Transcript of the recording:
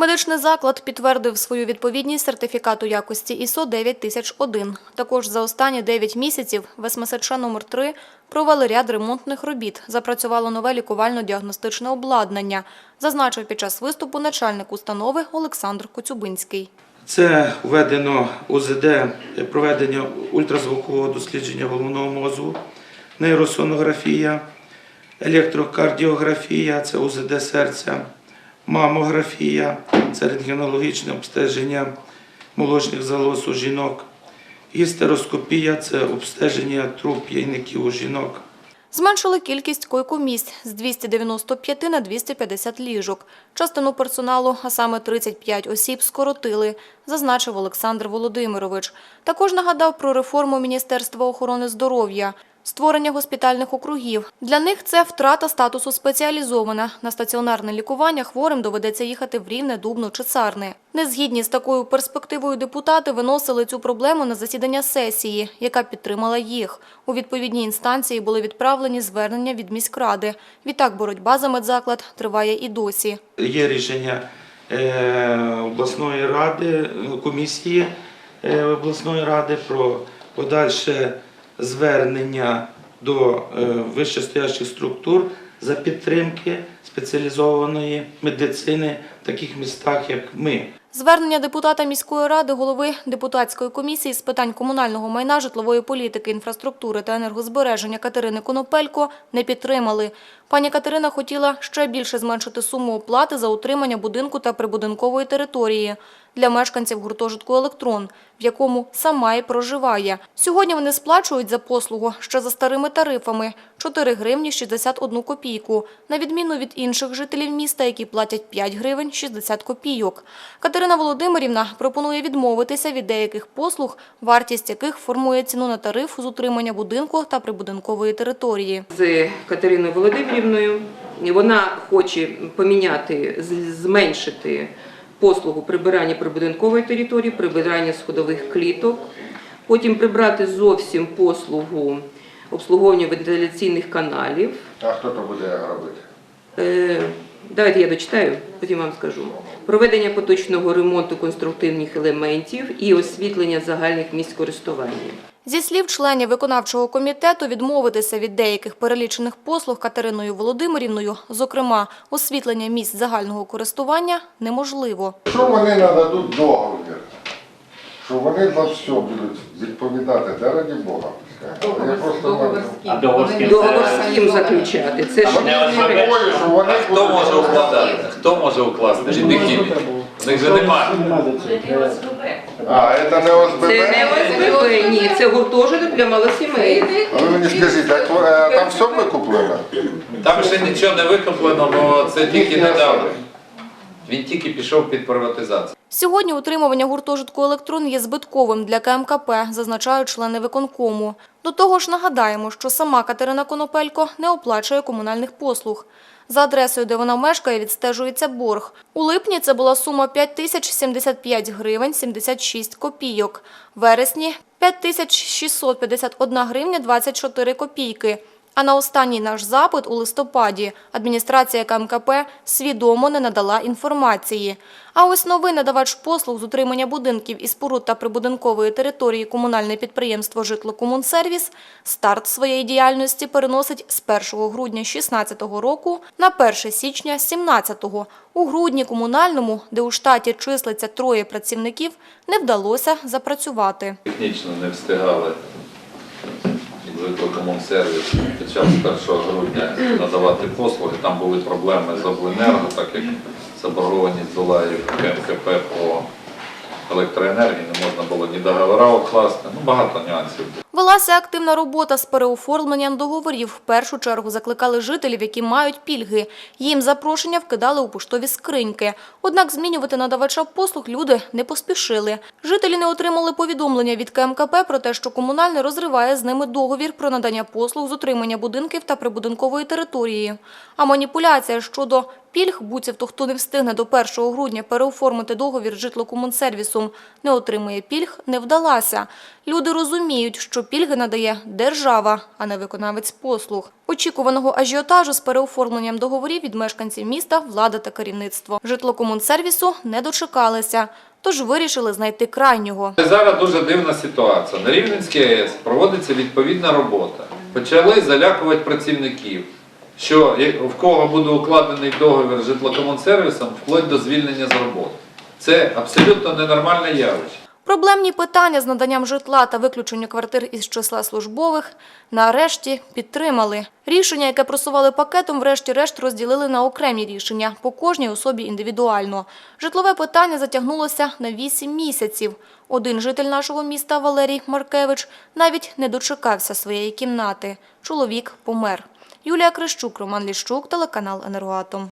Медичний заклад підтвердив свою відповідність сертифікату якості ІСО 9001. Також за останні 9 місяців в СМСЧ номер 3 провели ряд ремонтних робіт. Запрацювало нове лікувально-діагностичне обладнання, зазначив під час виступу начальник установи Олександр Коцюбинський. Це введено УЗД проведення ультразвукового дослідження головного мозку, нейросонографія, електрокардіографія, це УЗД серця, мамографія, це рентгенологічне обстеження молочних залоз у жінок, гістероскопія це обстеження труб яйників у жінок. Зменшили кількість койкомісць з 295 на 250 ліжок. Частину персоналу, а саме 35 осіб, скоротили, зазначив Олександр Володимирович. Також нагадав про реформу Міністерства охорони здоров'я. Створення госпітальних округів. Для них це втрата статусу спеціалізована. На стаціонарне лікування хворим доведеться їхати в Рівне, Дубно чи Царне. Незгідні з такою перспективою депутати виносили цю проблему на засідання сесії, яка підтримала їх. У відповідній інстанції були відправлені звернення від міськради. Відтак боротьба за медзаклад триває і досі. Є рішення е, обласної ради, комісії е, обласної ради про подальше звернення до е, вищестоящих структур за підтримки спеціалізованої медицини в таких містах, як ми. Звернення депутата міської ради, голови депутатської комісії з питань комунального майна, житлової політики, інфраструктури та енергозбереження Катерини Конопелько не підтримали. Пані Катерина хотіла ще більше зменшити суму оплати за утримання будинку та прибудинкової території для мешканців гуртожитку «Електрон», в якому сама і проживає. Сьогодні вони сплачують за послугу ще за старими тарифами – 4 гривні 61 копійку, на відміну від інших жителів міста, які платять 5 гривень 60 копійок. Катерина Володимирівна пропонує відмовитися від деяких послуг, вартість яких формує ціну на тариф з утримання будинку та прибудинкової території. з Катериною Володимирівною. Вона хоче поміняти, зменшити послугу прибирання прибудинкової території, прибирання сходових кліток, потім прибрати зовсім послугу обслуговування вентиляційних каналів. А хто то буде робити? Е, Давайте я дочитаю, потім вам скажу. Проведення поточного ремонту конструктивних елементів і освітлення загальних місць користування. Зі слів членів виконавчого комітету, відмовитися від деяких перелічених послуг Катериною Володимирівною, зокрема освітлення місць загального користування, неможливо. Що вони нададуть договір? Що вони за все будуть відповідати, да раді Бога. Я просто маю- А договор з ким Договор з ким заключати? Це ж Не говорять, що вони Хто може укладати? Хто може укласти? Якими? В них же немає. А, це не ОСББ? Це не ОСББ, ні, це гуртожиток для малосімейних. А ви мені скажіть, так, е, там все викуплено? Там ще нічого не викуплено, бо це тільки недавно. Він тільки пішов під приватизацію. Сьогодні утримування гуртожитку «Електрон» є збитковим для КМКП, зазначають члени виконкому. До того ж нагадаємо, що сама Катерина Конопелько не оплачує комунальних послуг. За адресою, де вона мешкає, відстежується борг. У липні це була сума 5 тисяч 75 гривень 76 копійок. Вересні – 5 тисяч 651 гривня 24 копійки. А на останній наш запит у листопаді адміністрація КМКП свідомо не надала інформації. А ось новий надавач послуг з утримання будинків і споруд та прибудинкової території комунальне підприємство «Житлокомунсервіс» старт своєї діяльності переносить з 1 грудня 2016 року на 1 січня 2017. У грудні комунальному, де у штаті числиться троє працівників, не вдалося запрацювати. Технічно не встигали житлокомунсервіс почав з 1 грудня надавати послуги. Там були проблеми з обленерго, так як заборгованість була і в МКП по електроенергії, не можна було ні договора укласти, ну багато нюансів. Велася активна робота з переоформленням договорів. В першу чергу закликали жителів, які мають пільги. Їм запрошення вкидали у поштові скриньки. Однак змінювати надавача послуг люди не поспішили. Жителі не отримали повідомлення від КМКП про те, що комунальне розриває з ними договір про надання послуг з утримання будинків та прибудинкової території. А маніпуляція щодо Пільг, буцімто хто не встигне до 1 грудня переоформити договір житлокомунсервісом, не отримує пільг, не вдалася. Люди розуміють, що пільги надає держава, а не виконавець послуг. Очікуваного ажіотажу з переоформленням договорів від мешканців міста влада та керівництво. Житлокомунсервісу не дочекалися, тож вирішили знайти крайнього. Зараз дуже дивна ситуація. На Рівненській АЕС проводиться відповідна робота. Почали залякувати працівників, що в кого буде укладений договір з житлокомунсервісом, вплоть до звільнення з роботи. Це абсолютно ненормальне явище. Проблемні питання з наданням житла та виключення квартир із числа службових нарешті підтримали. Рішення, яке просували пакетом, врешті-решт розділили на окремі рішення, по кожній особі індивідуально. Житлове питання затягнулося на 8 місяців. Один житель нашого міста Валерій Маркевич навіть не дочекався своєї кімнати. Чоловік помер. Юлія Крищук, Роман Ліщук, телеканал «Енергоатом».